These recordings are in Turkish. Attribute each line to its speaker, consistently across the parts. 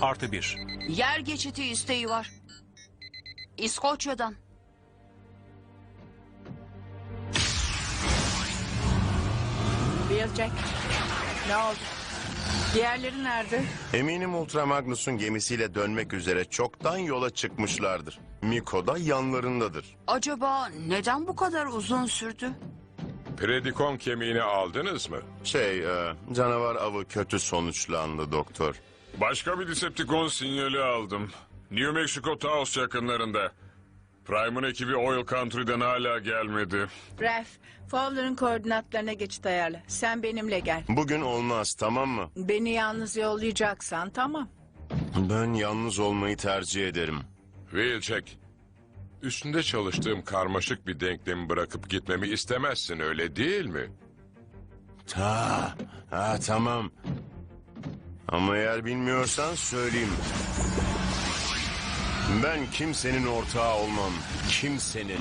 Speaker 1: Artı bir.
Speaker 2: Yer geçiti isteği var. İskoçya'dan.
Speaker 3: Wheeljack. Ne oldu? Diğerleri nerede?
Speaker 4: Eminim Ultra Magnus'un gemisiyle dönmek üzere çoktan yola çıkmışlardır. Miko da yanlarındadır.
Speaker 2: Acaba neden bu kadar uzun sürdü?
Speaker 5: Predikon kemiğini aldınız mı?
Speaker 4: Şey, e, canavar avı kötü sonuçlandı doktor.
Speaker 5: Başka bir Decepticon sinyali aldım. New Mexico Taos yakınlarında. Prime'ın ekibi Oil Country'den hala gelmedi.
Speaker 3: Ralph, Fowler'ın koordinatlarına geçit ayarla. Sen benimle gel.
Speaker 4: Bugün olmaz tamam mı?
Speaker 3: Beni yalnız yollayacaksan tamam.
Speaker 4: Ben yalnız olmayı tercih ederim.
Speaker 5: Wheelcheck, üstünde çalıştığım karmaşık bir denklemi bırakıp gitmemi istemezsin öyle değil mi?
Speaker 4: Ta, ha tamam. Ama eğer bilmiyorsan söyleyeyim. Ben kimsenin ortağı olmam. Kimsenin.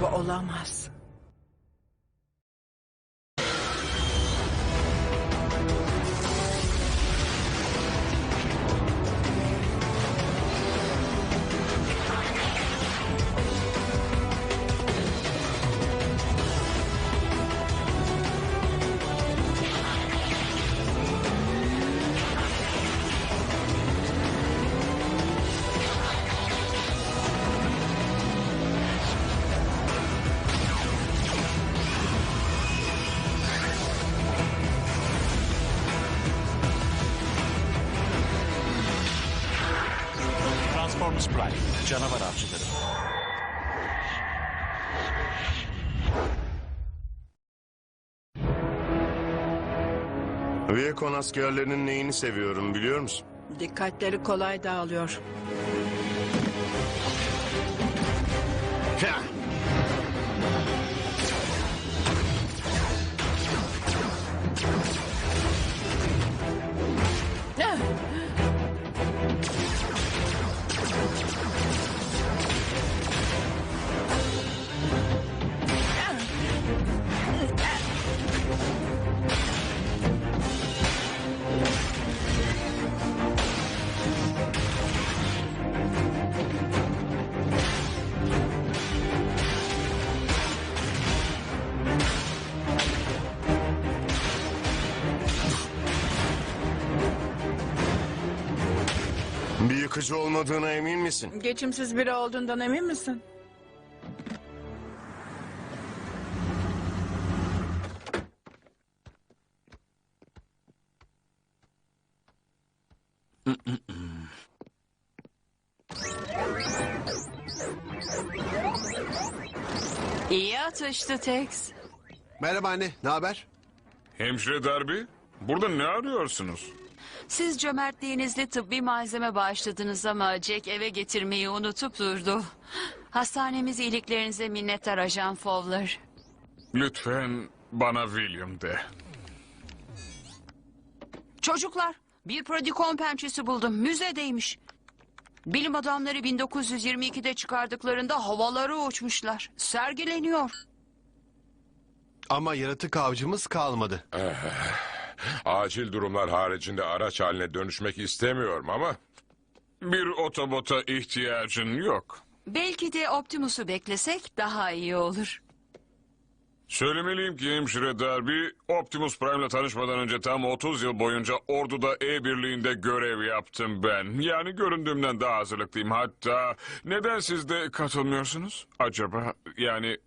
Speaker 3: Bu olamaz.
Speaker 1: Transformers Prime. Canavar avcıları.
Speaker 4: Viacon askerlerinin neyini seviyorum biliyor musun?
Speaker 3: Dikkatleri kolay dağılıyor.
Speaker 4: Bir yıkıcı olmadığına emin misin?
Speaker 3: Geçimsiz biri olduğundan emin misin?
Speaker 2: İyi atıştı Tex.
Speaker 6: Merhaba anne, ne haber?
Speaker 5: Hemşire Darby, burada ne arıyorsunuz?
Speaker 2: Siz cömertliğinizle tıbbi malzeme bağışladınız ama Jack eve getirmeyi unutup durdu. Hastanemiz iyiliklerinize minnettar Ajan Fowler.
Speaker 5: Lütfen bana William de.
Speaker 2: Çocuklar bir prodikon pençesi buldum. Müzedeymiş. Bilim adamları 1922'de çıkardıklarında havalara uçmuşlar. Sergileniyor.
Speaker 6: Ama yaratık avcımız kalmadı.
Speaker 5: Acil durumlar haricinde araç haline dönüşmek istemiyorum ama... Bir otobota ihtiyacın yok.
Speaker 2: Belki de Optimus'u beklesek daha iyi olur.
Speaker 5: Söylemeliyim ki hemşire Darby, Optimus Prime'la tanışmadan önce tam 30 yıl boyunca orduda E birliğinde görev yaptım ben. Yani göründüğümden daha hazırlıklıyım. Hatta neden siz de katılmıyorsunuz? Acaba yani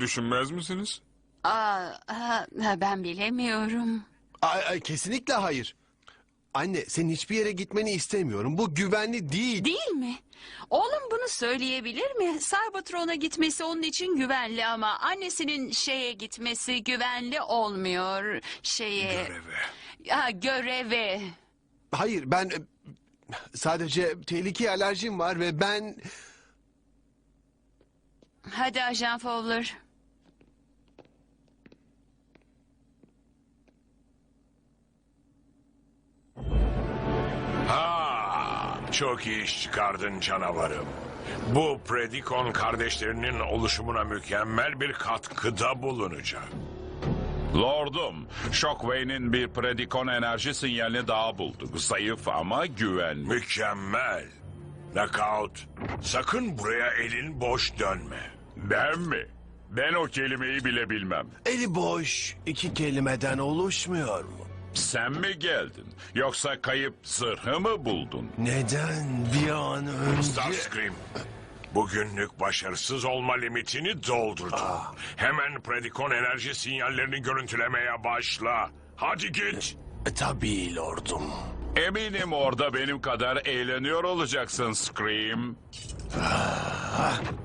Speaker 5: düşünmez misiniz?
Speaker 2: Aa, ha, ben bilemiyorum.
Speaker 6: Ay, ay, kesinlikle hayır. Anne, senin hiçbir yere gitmeni istemiyorum. Bu güvenli değil.
Speaker 2: Değil mi? Oğlum bunu söyleyebilir mi? Cybertron'a gitmesi onun için güvenli ama annesinin şeye gitmesi güvenli olmuyor. Şeye...
Speaker 5: Göreve.
Speaker 2: Ha, göreve.
Speaker 6: Hayır, ben e, sadece tehlikeye alerjim var ve ben...
Speaker 2: Hadi Ajan Fowler.
Speaker 7: Çok iyi iş çıkardın canavarım. Bu Predikon kardeşlerinin oluşumuna mükemmel bir katkıda bulunacak.
Speaker 8: Lordum, Shockwave'nin bir predikon enerji sinyalini daha bulduk. Zayıf ama güvenli.
Speaker 7: Mükemmel. Knockout. Sakın buraya elin boş dönme.
Speaker 8: Ben mi? Ben o kelimeyi bile bilmem.
Speaker 6: Eli boş iki kelimeden oluşmuyor mu?
Speaker 8: Sen mi geldin? Yoksa kayıp zırhı mı buldun?
Speaker 6: Neden bir an önce...
Speaker 7: Starscream. Bugünlük başarısız olma limitini doldurdun. Hemen Predikon enerji sinyallerini görüntülemeye başla. Hadi git.
Speaker 6: E, Tabii lordum.
Speaker 8: Eminim orada benim kadar eğleniyor olacaksın Scream.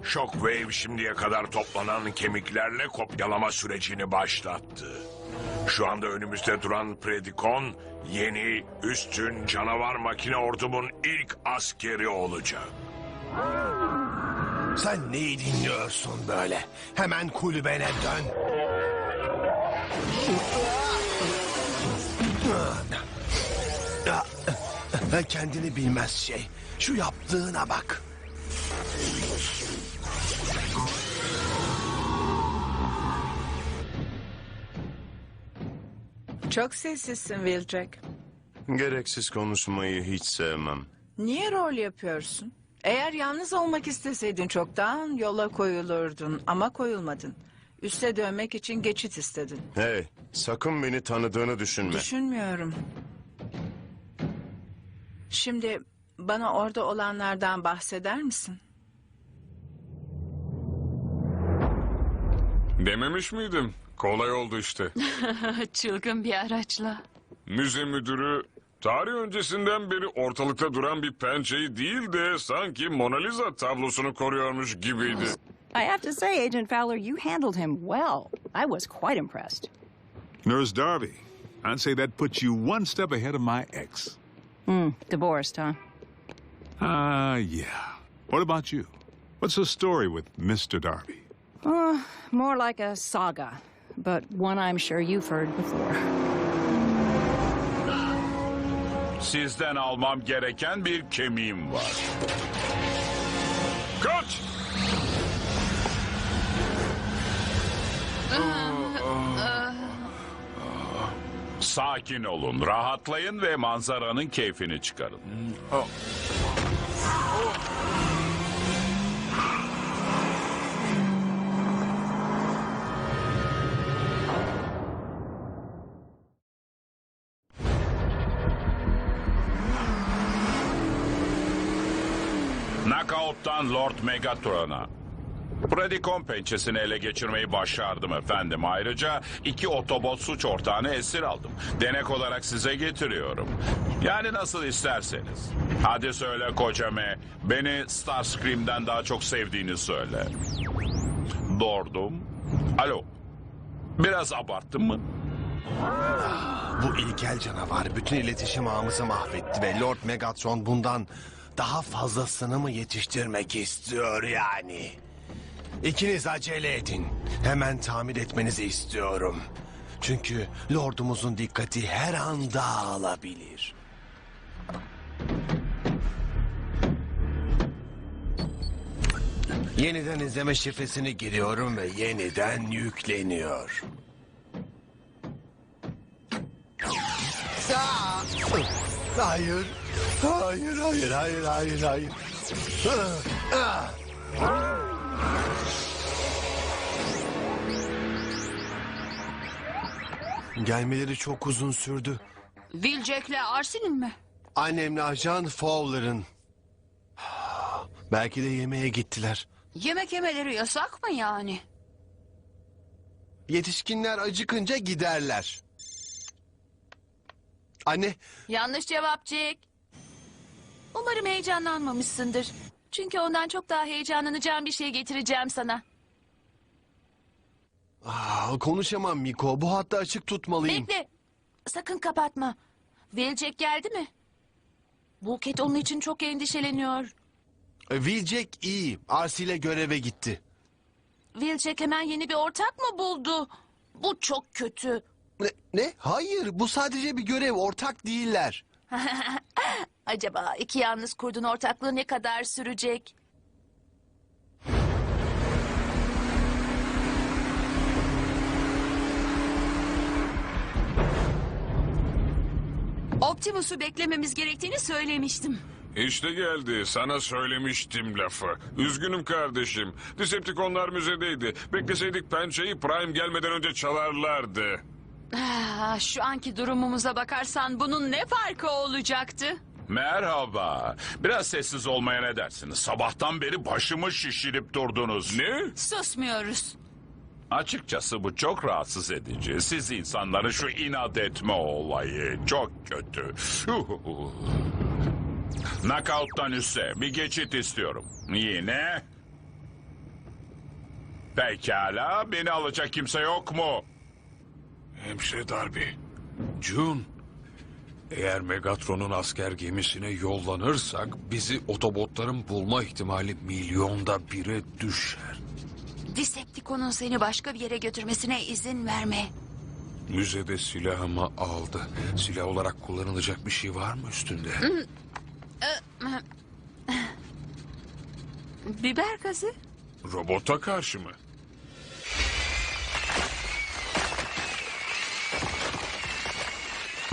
Speaker 7: Shockwave şimdiye kadar toplanan kemiklerle kopyalama sürecini başlattı. Şu anda önümüzde duran Predikon yeni üstün canavar makine ordumun ilk askeri olacak.
Speaker 6: Sen neyi dinliyorsun böyle? Hemen kulübene dön. Kendini bilmez şey. Şu yaptığına bak.
Speaker 3: Çok sessizsin Wheeljack.
Speaker 4: Gereksiz konuşmayı hiç sevmem.
Speaker 3: Niye rol yapıyorsun? Eğer yalnız olmak isteseydin çoktan yola koyulurdun ama koyulmadın. Üste dönmek için geçit istedin.
Speaker 4: Hey, sakın beni tanıdığını düşünme.
Speaker 3: Düşünmüyorum. Şimdi bana orada olanlardan bahseder misin?
Speaker 5: Dememiş miydim? Kolay oldu işte.
Speaker 2: Çılgın bir araçla.
Speaker 5: Müze müdürü tarih öncesinden beri ortalıkta duran bir pençeyi değil de sanki Mona Lisa tablosunu koruyormuş gibiydi.
Speaker 9: I have to say, Agent Fowler, you handled him well. I was quite impressed.
Speaker 10: Nurse Darby, I'd say that puts you one step ahead of my ex.
Speaker 9: Hmm, divorced, huh?
Speaker 10: Ah, yeah. What about you? What's the story with Mr. Darby?
Speaker 9: More like a saga, but one I'm sure you've heard before.
Speaker 8: Sizden almam gereken bir kemiğim var. Kaç! Sakin olun, rahatlayın ve manzaranın keyfini çıkarın. Lord Megatron'a. Predikon pençesini ele geçirmeyi başardım efendim. Ayrıca iki otobot suç ortağını esir aldım. Denek olarak size getiriyorum. Yani nasıl isterseniz. Hadi söyle kocame. Beni Starscream'den daha çok sevdiğini söyle. Dordum. Alo. Biraz abarttım mı?
Speaker 6: Bu ilkel canavar bütün iletişim ağımızı mahvetti ve Lord Megatron bundan daha fazlasını mı yetiştirmek istiyor yani? İkiniz acele edin. Hemen tamir etmenizi istiyorum. Çünkü Lordumuzun dikkati her an dağılabilir. Yeniden izleme şifresini giriyorum ve yeniden yükleniyor. Aa! Hayır. Hayır, hayır, hayır, hayır, hayır. Gelmeleri çok uzun sürdü.
Speaker 2: Wheeljack'le Arsin'in mi?
Speaker 6: Annemle ajan Fowler'ın. Belki de yemeğe gittiler.
Speaker 2: Yemek yemeleri yasak mı yani?
Speaker 6: Yetişkinler acıkınca giderler. Anne,
Speaker 11: Yanlış cevap Jack. Umarım heyecanlanmamışsındır. Çünkü ondan çok daha heyecanlanacağım bir şey getireceğim sana.
Speaker 6: aa, konuşamam Miko. Bu hattı açık tutmalıyım.
Speaker 11: Bekle. Sakın kapatma. Wheeljack geldi mi? Bulket onun için çok endişeleniyor.
Speaker 6: Wheeljack iyi. Arsi ile göreve gitti.
Speaker 11: Wheeljack hemen yeni bir ortak mı buldu? Bu çok kötü.
Speaker 6: Ne? ne? Hayır, bu sadece bir görev. Ortak değiller.
Speaker 11: Acaba iki yalnız kurdun ortaklığı ne kadar sürecek?
Speaker 2: Optimus'u beklememiz gerektiğini söylemiştim.
Speaker 5: İşte geldi. Sana söylemiştim lafı. Üzgünüm kardeşim. Decepticonlar müzedeydi. Bekleseydik pençeyi Prime gelmeden önce çalarlardı.
Speaker 2: Ah, şu anki durumumuza bakarsan bunun ne farkı olacaktı?
Speaker 8: Merhaba. Biraz sessiz olmaya ne dersiniz? Sabahtan beri başımı şişirip durdunuz.
Speaker 5: Ne?
Speaker 2: Susmuyoruz.
Speaker 8: Açıkçası bu çok rahatsız edici. Siz insanların şu inat etme olayı çok kötü. Knockout'tan üste bir geçit istiyorum. Yine. Pekala beni alacak kimse yok mu?
Speaker 7: Hemşire Darby. June. Eğer Megatron'un asker gemisine yollanırsak bizi otobotların bulma ihtimali milyonda bire düşer.
Speaker 2: Decepticon'un seni başka bir yere götürmesine izin verme.
Speaker 7: Müzede silahımı aldı. Silah olarak kullanılacak bir şey var mı üstünde?
Speaker 2: Biber gazı?
Speaker 5: Robota karşı mı?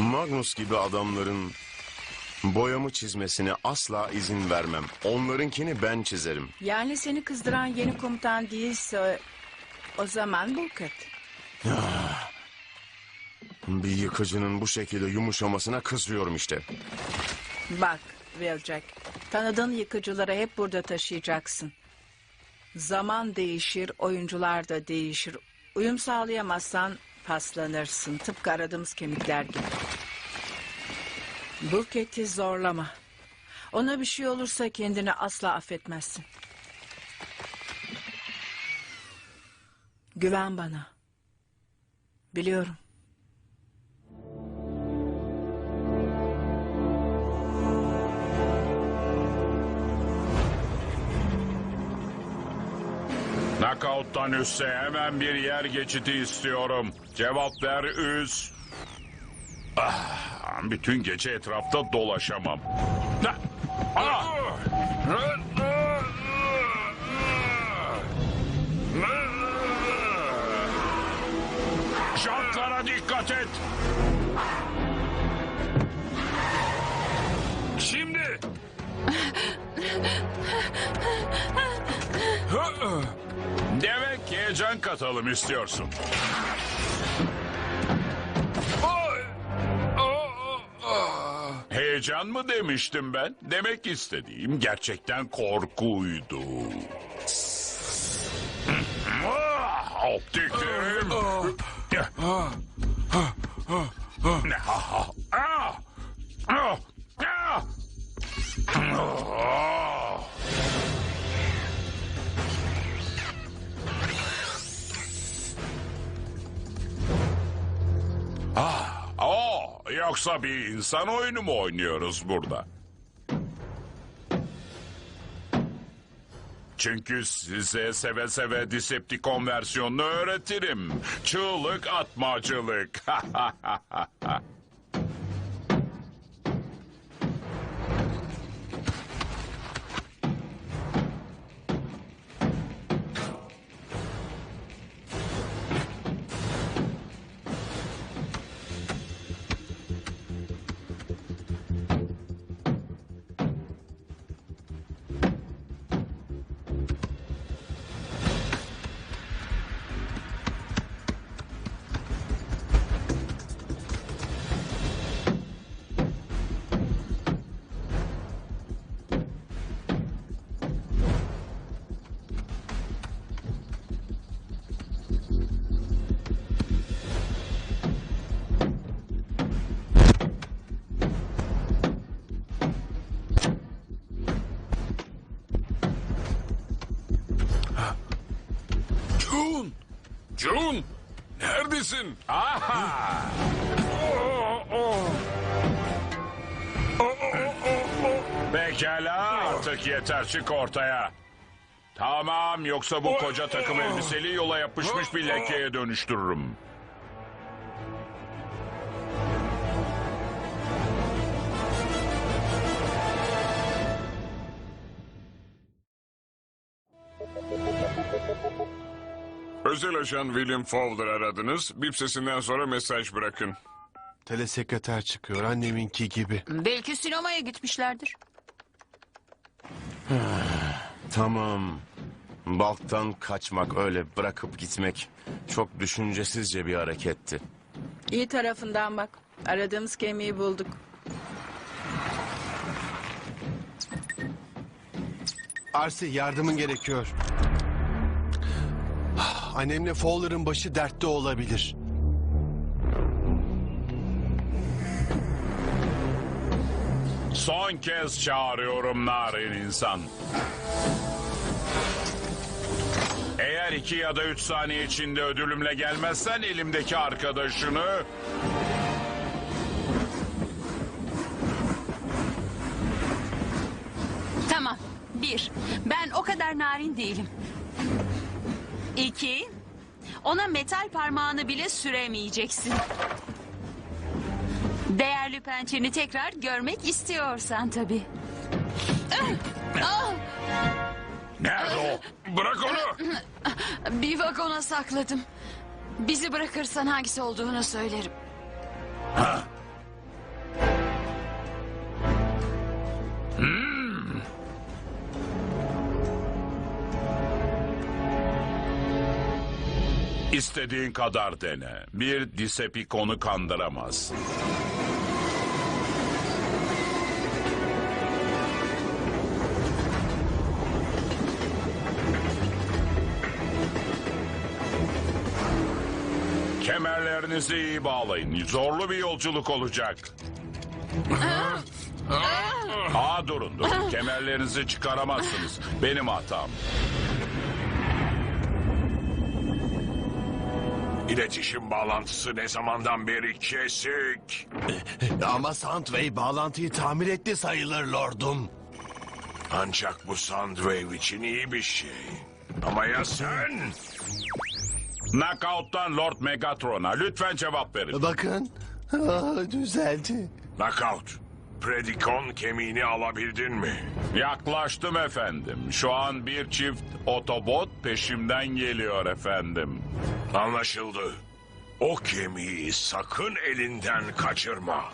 Speaker 4: Magnus gibi adamların boyamı çizmesine asla izin vermem. Onlarınkini ben çizerim.
Speaker 3: Yani seni kızdıran yeni komutan değilse o zaman Bulket.
Speaker 4: Bir yıkıcının bu şekilde yumuşamasına kızıyorum işte.
Speaker 3: Bak Wheeljack, tanıdığın yıkıcıları hep burada taşıyacaksın. Zaman değişir, oyuncular da değişir. Uyum sağlayamazsan paslanırsın. Tıpkı aradığımız kemikler gibi. Bulket'i zorlama. Ona bir şey olursa kendini asla affetmezsin. Güven bana. Biliyorum.
Speaker 8: Knockout'tan üste hemen bir yer geçiti istiyorum. Cevap ver üz. Ah, bütün gece etrafta dolaşamam. Na- Ah! Jantlara dikkat et. Heyecan katalım istiyorsun. Heyecan mı demiştim ben? Demek istediğim gerçekten korkuydu. Optiklerim. Yoksa bir insan oyunu mu oynuyoruz burada? Çünkü size seve seve Decepticon versiyonunu öğretirim. Çığlık atmacılık.
Speaker 5: June! Neredesin?
Speaker 8: Aha! Pekala artık yeter çık ortaya. Tamam yoksa bu koca takım elbiseli yola yapışmış bir lekeye dönüştürürüm.
Speaker 5: Özel ajan William Fowler aradınız. Bip sesinden sonra mesaj bırakın.
Speaker 6: telesekreter çıkıyor anneminki gibi.
Speaker 2: Belki sinemaya gitmişlerdir.
Speaker 4: Tamam. Balktan kaçmak öyle bırakıp gitmek çok düşüncesizce bir hareketti.
Speaker 3: İyi tarafından bak. Aradığımız kemiği bulduk.
Speaker 6: Arsi yardımın gerekiyor. Annemle Fowler'ın başı dertte olabilir.
Speaker 8: Son kez çağırıyorum narin insan. Eğer iki ya da üç saniye içinde ödülümle gelmezsen elimdeki arkadaşını...
Speaker 2: Tamam. Bir, ben o kadar narin değilim. İki, ona metal parmağını bile süremeyeceksin. Değerli pençeni tekrar görmek istiyorsan tabii. Ah!
Speaker 5: Nerede o? Bırak onu.
Speaker 2: Bir vagona sakladım. Bizi bırakırsan hangisi olduğunu söylerim.
Speaker 8: İstediğin kadar dene. Bir Decepticon'u kandıramaz. Kemerlerinizi iyi bağlayın. Zorlu bir yolculuk olacak. Aa durun durun. Kemerlerinizi çıkaramazsınız. Benim hatam.
Speaker 7: İletişim bağlantısı ne zamandan beri kesik.
Speaker 6: Ama Soundwave bağlantıyı tamir etti sayılır lordum.
Speaker 7: Ancak bu Soundwave için iyi bir şey. Ama ya sen?
Speaker 8: Knockout'tan Lord Megatron'a lütfen cevap verin.
Speaker 6: Bakın. Aa, düzeldi.
Speaker 7: Knockout. Predikon kemiğini alabildin mi?
Speaker 8: Yaklaştım efendim. Şu an bir çift otobot peşimden geliyor efendim.
Speaker 7: Anlaşıldı. O kemiği sakın elinden kaçırma.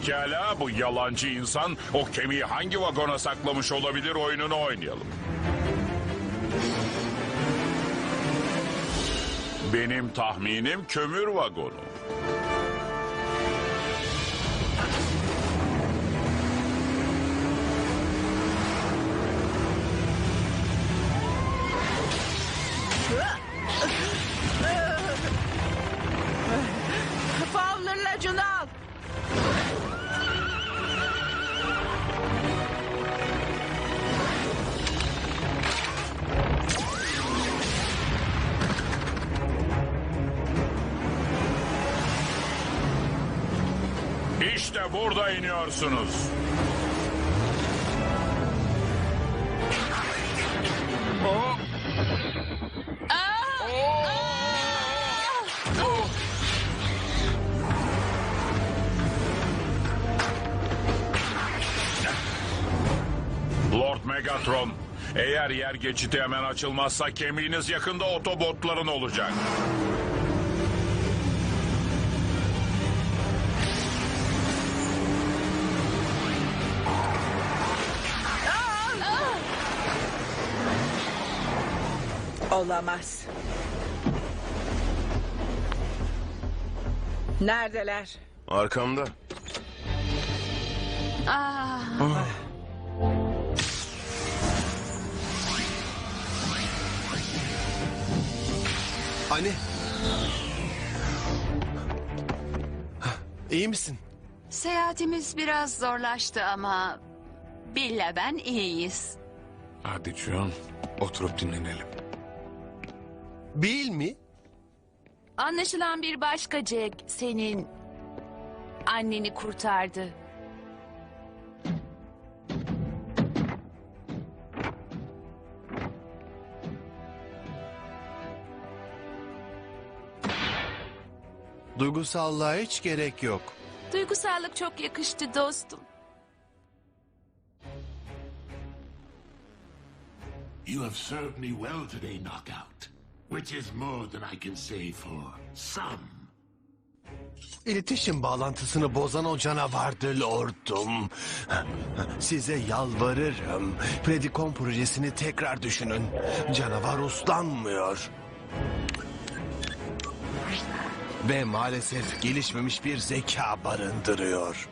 Speaker 8: Pekala bu yalancı insan o kemiği hangi vagona saklamış olabilir oyununu oynayalım. Benim tahminim kömür vagonu. İşte burada iniyorsunuz. Lord Megatron, eğer yer geçidi hemen açılmazsa kemiğiniz yakında otobotların olacak.
Speaker 3: Olamaz. Neredeler?
Speaker 4: Arkamda.
Speaker 2: Ah,
Speaker 6: Anne. Hah, İyi misin?
Speaker 2: seyahatimiz biraz zorlaştı ama Bill'le ben iyiyiz.
Speaker 5: Hadi John, oturup dinlenelim.
Speaker 6: Bill mi?
Speaker 11: Anlaşılan bir başka Jack senin anneni kurtardı.
Speaker 6: Duygusallığa hiç gerek yok.
Speaker 11: Duygusallık çok yakıştı dostum.
Speaker 12: You have served me well today, Knockout. Which is more than I can say for some.
Speaker 6: İletişim bağlantısını bozan o canavardı lordum. Size yalvarırım. Predikon projesini tekrar düşünün. Canavar uslanmıyor. Ve maalesef gelişmemiş bir zeka barındırıyor.